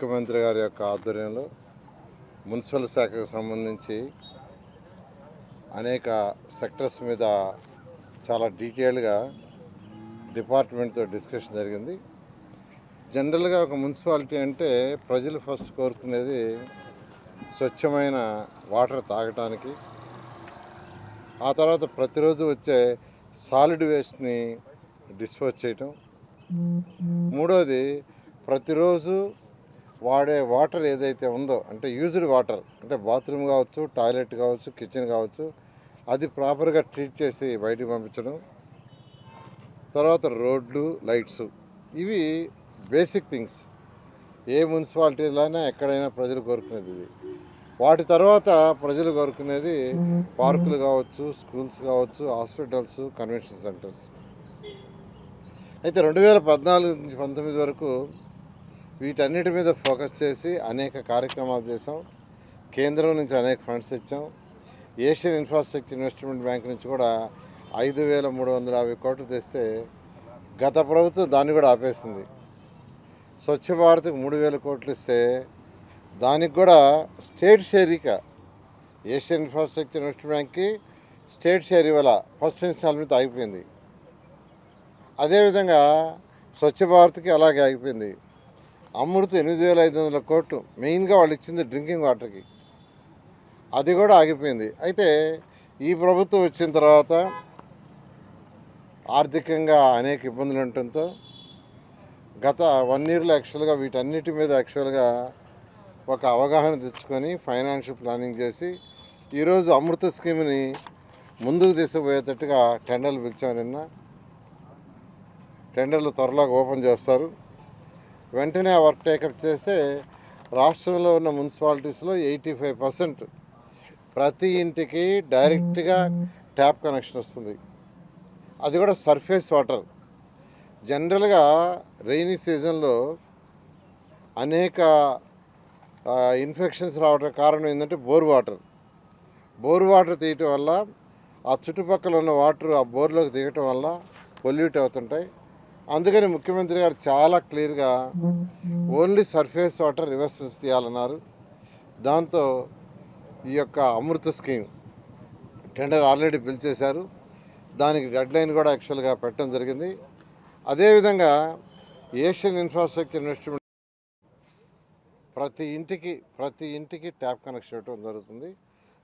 ముఖ్యమంత్రి గారి యొక్క ఆధ్వర్యంలో మున్సిపల్ శాఖకు సంబంధించి అనేక సెక్టర్స్ మీద చాలా డీటెయిల్గా డిపార్ట్మెంట్తో డిస్కషన్ జరిగింది. జనరల్గా ఒక మున్సిపాలిటీ అంటే ప్రజలు ఫస్ట్ కోరుకునేది స్వచ్ఛమైన వాటర్ తాగటానికి ఆ తర్వాత ప్రతిరోజు వచ్చే సాలిడ్ వేస్ట్ని డిస్పోజ్ చేయటం. మూడోది ప్రతిరోజు వాడే వాటర్ ఏదైతే ఉందో అంటే యూజ్డ్ వాటర్ అంటే బాత్రూమ్ కావచ్చు టాయిలెట్ కావచ్చు కిచెన్ కావచ్చు అది ప్రాపర్గా ట్రీట్ చేసి బయటికి పంపించడం. తర్వాత రోడ్లు లైట్స్ ఇవి బేసిక్ థింగ్స్. ఏ మున్సిపాలిటీలైనా ఎక్కడైనా ప్రజలు కోరుకునేది ఇది. వాటి తర్వాత ప్రజలు కోరుకునేది పార్కులు కావచ్చు స్కూల్స్ కావచ్చు హాస్పిటల్స్ కన్వెన్షన్ సెంటర్స్. అయితే రెండు వేల పద్నాలుగు నుంచి పంతొమ్మిది వరకు వీటన్నిటి మీద ఫోకస్ చేసి అనేక కార్యక్రమాలు చేసాం కేంద్రం నుంచి అనేక ఫండ్స్ తెచ్చాం ఏషియన్ ఇన్ఫ్రాస్ట్రక్చర్ ఇన్వెస్ట్మెంట్ బ్యాంక్ నుంచి కూడా ఐదు వేల మూడు వందల యాభై కోట్లు తెస్తే గత ప్రభుత్వం దాన్ని కూడా ఆపేసింది. స్వచ్ఛ భారత్కి మూడు వేల కోట్లు ఇస్తే దానికి కూడా స్టేట్ షేరిక ఏషియన్ ఇన్ఫ్రాస్ట్రక్చర్ ఇన్వెస్ట్మెంట్ బ్యాంక్కి స్టేట్ షేర్ ఇవ్వాల. ఫస్ట్ ఇన్స్టాల్మెంట్ ఆగిపోయింది. అదేవిధంగా స్వచ్ఛ భారత్కి అలాగే ఆగిపోయింది. అమృత ఎనిమిది వేల ఐదు వందల కోట్లు. మెయిన్గా వాళ్ళు ఇచ్చింది డ్రింకింగ్ వాటర్కి. అది కూడా ఆగిపోయింది. అయితే ఈ ప్రభుత్వం వచ్చిన తర్వాత ఆర్థికంగా అనేక ఇబ్బందులు ఉండటంతో గత వన్ ఇయర్లో యాక్చువల్గా వీటన్నిటి మీద యాక్చువల్గా ఒక అవగాహన తెచ్చుకొని ఫైనాన్షియల్ ప్లానింగ్ చేసి ఈరోజు అమృత స్కీమ్ని ముందుకు తీసుకుపోయేటట్టుగా టెండర్లు పిలిచాం నిన్న. టెండర్లు త్వరలో ఓపెన్ చేస్తారు. వెంటనే ఆ వర్క్ టేకప్ చేస్తే రాష్ట్రంలో ఉన్న మున్సిపాలిటీస్లో ఎయిటీ ఫైవ్ పర్సెంట్ ప్రతి ఇంటికి డైరెక్ట్గా ట్యాప్ కనెక్షన్ వస్తుంది. అది కూడా సర్ఫేస్ వాటర్. జనరల్గా రైనీ సీజన్లో అనేక ఇన్ఫెక్షన్స్ రావడం కారణం ఏంటంటే బోర్ వాటర్. బోర్ వాటర్ తీయటం వల్ల ఆ చుట్టుపక్కల ఉన్న వాటర్ ఆ బోర్లోకి దిగటం వల్ల పొల్యూట్ అవుతుంటాయి. అందుకని ముఖ్యమంత్రి గారు చాలా క్లియర్గా ఓన్లీ సర్ఫేస్ వాటర్ రివర్స్ తీయాలన్నారు. దాంతో ఈ యొక్క అమృత స్కీమ్ టెండర్ ఆల్రెడీ పిలిచేశారు దానికి డెడ్ లైన్ కూడా యాక్చువల్గా పెట్టడం జరిగింది. అదేవిధంగా ఏషియన్ ఇన్ఫ్రాస్ట్రక్చర్ ఇన్వెస్ట్మెంట్ ప్రతి ఇంటికి ప్రతి ఇంటికి ట్యాప్ కనెక్షన్ ఇవ్వడం జరుగుతుంది.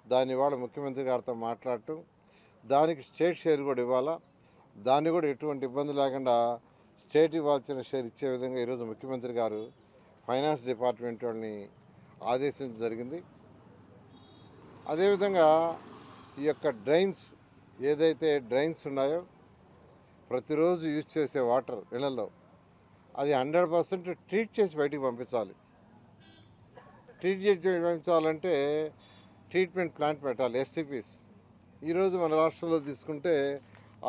దాన్ని ఇవాళ ముఖ్యమంత్రి గారితో మాట్లాడటం దానికి స్టేట్ షేర్ కూడా ఇవ్వాలా దాన్ని కూడా ఎటువంటి ఇబ్బంది లేకుండా స్టేట్ ఇవ్వాల్సిన షేర్ ఇచ్చే విధంగా ఈరోజు ముఖ్యమంత్రి గారు ఫైనాన్స్ డిపార్ట్మెంట్ వాళ్ళని ఆదేశించడం జరిగింది. అదేవిధంగా ఈ యొక్క డ్రైన్స్ ఏదైతే డ్రైన్స్ ఉన్నాయో ప్రతిరోజు యూజ్ చేసే వాటర్ ఇళ్ళలో అది హండ్రెడ్ పర్సెంట్ ట్రీట్ చేసి బయటికి పంపించాలి. ట్రీట్ చేసి పంపించాలంటే ట్రీట్మెంట్ ప్లాంట్ పెట్టాలి ఎస్టీపీస్. ఈరోజు మన రాష్ట్రంలో తీసుకుంటే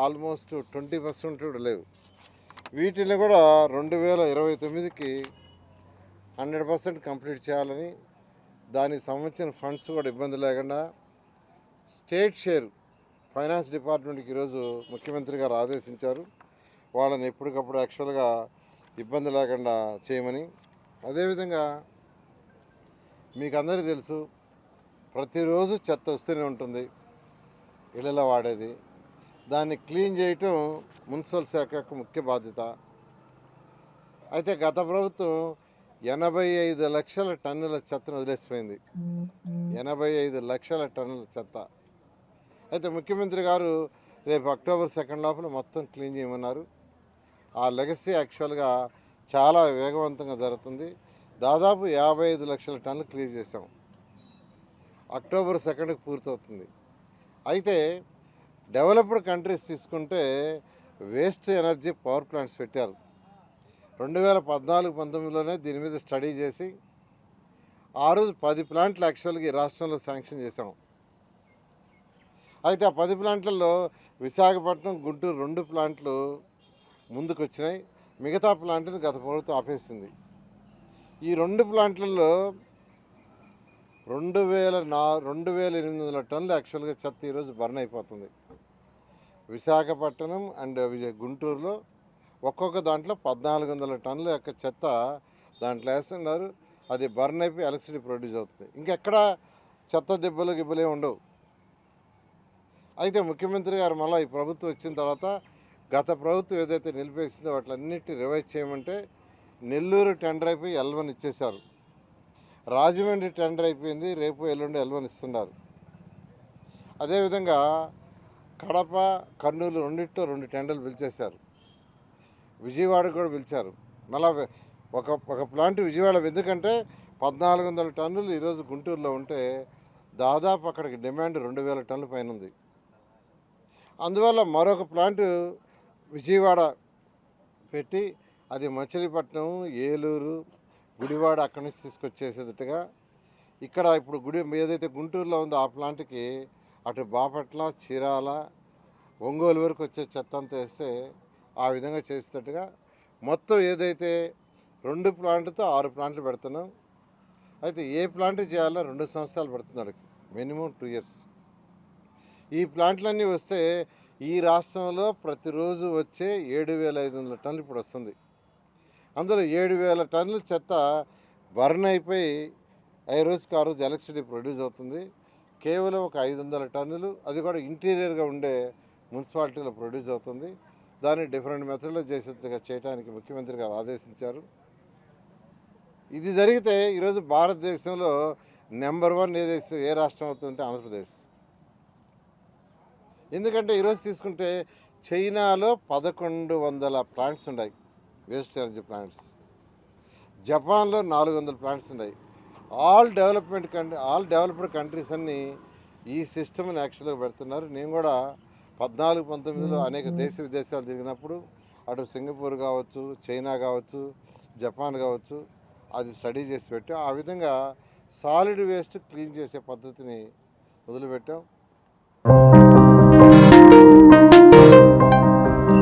ఆల్మోస్ట్ ట్వంటీ పర్సెంట్ కూడా లేవు. వీటిని కూడా రెండు వేల ఇరవై తొమ్మిదికి హండ్రెడ్ పర్సెంట్ కంప్లీట్ చేయాలని దానికి సంబంధించిన ఫండ్స్ కూడా ఇబ్బంది లేకుండా స్టేట్ షేర్ ఫైనాన్స్ డిపార్ట్మెంట్కి ఈరోజు ముఖ్యమంత్రి గారు ఆదేశించారు. వాళ్ళని ఎప్పటికప్పుడు యాక్చువల్గా ఇబ్బంది లేకుండా చేయమని. అదేవిధంగా మీకు అందరికీ తెలుసు ప్రతిరోజు చెత్త వస్తూనే ఉంటుంది. ఇళ్ళలో వాడేది దాన్ని క్లీన్ చేయటం మున్సిపల్ శాఖ యొక్క ముఖ్య బాధ్యత. అయితే గత ప్రభుత్వం ఎనభై ఐదు లక్షల టన్నుల చెత్తను వదిలేసిపోయింది. ఎనభై ఐదు లక్షల టన్నుల చెత్త. అయితే ముఖ్యమంత్రి గారు రేపు అక్టోబర్ సెకండ్ లోపల మొత్తం క్లీన్ చేయమన్నారు. ఆ లెగసీ యాక్చువల్గా చాలా వేగవంతంగా జరుగుతుంది. దాదాపు యాభై ఐదు లక్షల టన్నులు క్లీన్ చేసాం అక్టోబర్ సెకండ్కి పూర్తవుతుంది. అయితే డెవలప్డ్ కంట్రీస్ తీసుకుంటే వేస్ట్ ఎనర్జీ పవర్ ప్లాంట్స్ పెట్టారు. రెండు వేల పద్నాలుగు పంతొమ్మిదిలోనే దీని మీద స్టడీ చేసి ఆ రోజు పది ప్లాంట్లు యాక్చువల్గా ఈ రాష్ట్రంలో శాంక్షన్ చేసాం అయితే ఆ పది ప్లాంట్లలో విశాఖపట్నం గుంటూరు రెండు ప్లాంట్లు ముందుకు వచ్చినాయి మిగతా ప్లాంట్ని గత ప్రభుత్వం ఆపేసింది. ఈ రెండు ప్లాంట్లలో రెండు వేల నా రెండు వేల ఎనిమిది వందల టన్నులు యాక్చువల్గా చెత్త ఈరోజు బర్న్ అయిపోతుంది. విశాఖపట్నం అండ్ విజయ గుంటూరులో ఒక్కొక్క దాంట్లో పద్నాలుగు వందల టన్నుల యొక్క చెత్త దాంట్లో వేస్తున్నారు. అది బర్న్ అయిపోయి ఎలక్ట్రిసిటీ ప్రొడ్యూస్ అవుతుంది. ఇంకెక్కడ చెత్త దెబ్బలు గిబ్బలే ఉండవు. అయితే ముఖ్యమంత్రి గారు మళ్ళీ ఈ ప్రభుత్వం వచ్చిన తర్వాత గత ప్రభుత్వం ఏదైతే నిలిపేసిందో వాటిలన్నిటిని రివైజ్ చేయమంటే నెల్లూరు టెండర్ అయిపోయి ఎల్వన్ ఇచ్చేశారు. రాజమండ్రి టెండర్ అయిపోయింది. రేపు ఎల్లుండి ఎల్వన్ ఇస్తున్నారు. అదేవిధంగా కడప కర్నూలు రెండింటిలో రెండు టెండర్లు పిలిచేశారు. విజయవాడ కూడా పిలిచారు. నలభై ఒక ఒక ప్లాంట్ విజయవాడ ఎందుకంటే పద్నాలుగు వందల టన్నులు ఈరోజు గుంటూరులో ఉంటే దాదాపు అక్కడికి డిమాండ్ రెండు వేల టన్నుల పైన ఉంది. అందువల్ల మరొక ప్లాంట్ విజయవాడ పెట్టి అది మచిలీపట్నం ఏలూరు గుడివాడ అక్కడి నుంచి తీసుకొచ్చేసేటట్టుగా ఇక్కడ ఇప్పుడు గుడి ఏదైతే గుంటూరులో ఉందో ఆ ప్లాంట్కి అటు బాపట్ల చీరాల ఒంగోలు వరకు వచ్చే చెత్త అంతా వేస్తే ఆ విధంగా చేసేటట్టుగా మొత్తం ఏదైతే రెండు ప్లాంట్తో ఆరు ప్లాంట్లు పెడుతున్నాం అయితే ఏ ప్లాంట్ చేయాలో రెండు సంవత్సరాలు పెడుతున్నాడు మినిమం టూ ఇయర్స్. ఈ ప్లాంట్లన్నీ వస్తే ఈ రాష్ట్రంలో ప్రతిరోజు వచ్చే ఏడు వేల ఐదు వందల టన్నులు ఇప్పుడు వస్తుంది. అందులో ఏడు వేల టన్నుల చెత్త బర్న్ అయిపోయి ఐ రోజుకి ఆ రోజు ఎలక్ట్రిసిటీ ప్రొడ్యూస్ అవుతుంది. కేవలం ఒక ఐదు వందల టన్నులు అది కూడా ఇంటీరియర్గా ఉండే మున్సిపాలిటీలో ప్రొడ్యూస్ అవుతుంది. దాన్ని డిఫరెంట్ మెథడ్లో చేసేట్టుగా చేయడానికి ముఖ్యమంత్రి గారు ఆదేశించారు. ఇది జరిగితే ఈరోజు భారతదేశంలో నెంబర్ వన్ ఏదైతే ఏ రాష్ట్రం అవుతుందంటే ఆంధ్రప్రదేశ్. ఎందుకంటే ఈరోజు తీసుకుంటే చైనాలో పదకొండు వందల ప్లాంట్స్ ఉన్నాయి వేస్ట్ ఎనర్జీ ప్లాంట్స్. జపాన్లో నాలుగు వందల ప్లాంట్స్ ఉన్నాయి. All development country all developed countries అన్నీ ఈ సిస్టమ్ని యాక్చువల్గా పెడుతున్నారు. నేను కూడా పద్నాలుగు పంతొమ్మిదిలో అనేక దేశ విదేశాలు తిరిగినప్పుడు అటు సింగపూర్ కావచ్చు చైనా కావచ్చు జపాన్ కావచ్చు అది స్టడీ చేసి పెట్టాం. ఆ విధంగా సాలిడ్ వేస్ట్ క్లీన్ చేసే పద్ధతిని మొదలుపెట్టాం.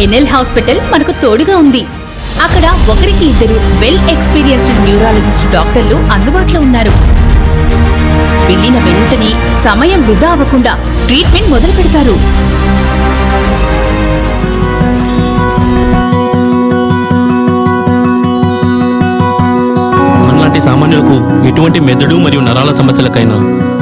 ఎన్ఎల్ హాస్పిటల్ మనకు తోడుగా ఉంది. అక్కడ ఒకరికి ఇద్దరు వెల్ ఎక్స్పీరియన్స్డ్ న్యూరాలజిస్ట్ డాక్టర్లు అందుబాటులో ఉన్నారు. వెళ్ళిన వెంటనే సమయం వృధా అవ్వకుండా ట్రీట్మెంట్ మొదలు పెడతారు. మనలాంటి సామాన్యులకు ఎటువంటి మెదడు మరియు నరాల సమస్యలకైనా